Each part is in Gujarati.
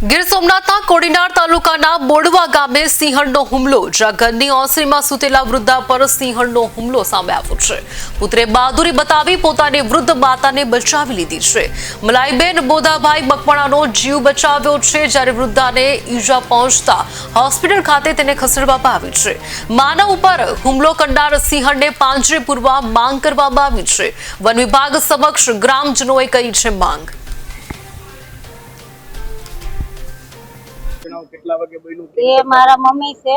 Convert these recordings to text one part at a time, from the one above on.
ગીર સોમનાથના કોડીનાર તાલુકાના બોડવા ગામે સિંહણનો હુમલો. જ્યાં ઘરની ઓસરીમાં સૂતેલા વૃદ્ધા પર સિંહણનો હુમલો સામે આવ્યો છે. પુત્રે બહાદુરી બતાવી પોતાની વૃદ્ધ માતાને બચાવી લીધી છે. મલાઈબેન બોધાભાઈ મકવાણાનો જીવ બચાવ્યો છે જ્યારે વૃદ્ધાને ઈજા પહોંચતા હોસ્પિટલ ખાતે તેને ખસેડવામાં આવી છે. માનવ ઉપર હુમલો કરનાર સિંહણને પાંજરે પૂરવા માંગ કરવામાં આવી છે. વન વિભાગ સમક્ષ ગ્રામજનોએ કરી છે માંગ. કેટલા વાગે બન્યું એ મારા મમ્મી છે.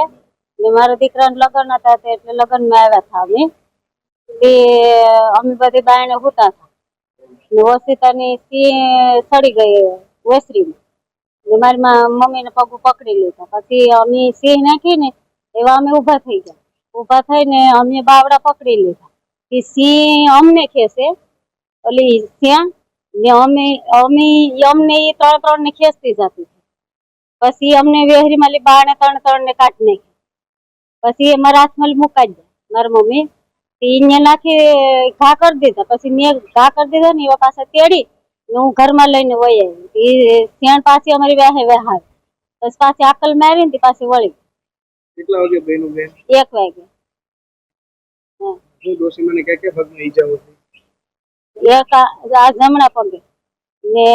ને મારા દીકરાને લગ્ન હતા એટલે લગ્નમાં આવ્યા હતા અમે. તે અમે બધી બાયણે હોતા હતા. ને ઓશિતાની સિંહ સડી ગઈ ઓસરીમાં. ને મારી મમ્મીને પગ પકડી લીધા. પછી અમે સિંહ નાખી ને એવા અમે ઊભા થઈ ગયા. ઊભા થઈને અમે બાવડા પકડી લીધા. એ સિંહ અમને ખેંચે ઓલી ત્યાં ને અમે અમે અમને એ ત્રણ ત્રણ ને ખેંચતી જતી પછી અમને વેહરી માલી બાણે ત્રણ ત્રણ ને કાઢી નાખી પછી એ મારા હાથમાં મુકાઈ જાય મારી મમ્મી. એને નાખી ઘા કરી દીધા. પછી મેં ઘા કરી દીધા ને એવા પાસે તેડી હું ઘરમાં લઈને વહી આવી. એ ત્યાં પાછી અમારી વ્યાહે વેહાર પછી પાછી આકલ મારી ને પાછી વળી. કેટલા વાગે બન્યું બેન? એક વાગે. હું. ડોસી મને કે કે પગમાં ઈજાઓ થઈ એક આ આ જમણા પગે ને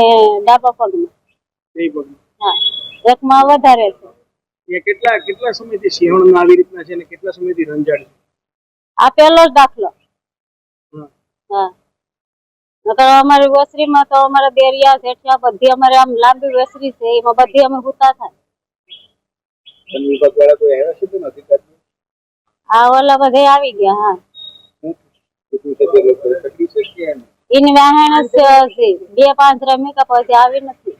ડાબા પગમાં. બે પગમાં હા એકમાં વધારે છે. કેટલા કેટલા સમયથી સિંહણ આવી રીતના છે અને કેટલા સમયથી રંજાડ? આ પહેલો જ દાખલો. હા. નકર અમારી વસરીમાં તો અમારા દેરિયા જેઠિયા બધી અમારે આમ લાંબી વસરી છે એમાં બધી અમે હુતા થાય વન વિભાગ વાળા કોઈ આવ્યા છે તો નથી કરતું આ ઓલા બધે આવી ગયા હા? એની વાહણ જ છે બે પાંચ રમી કે પછી આવી નથી.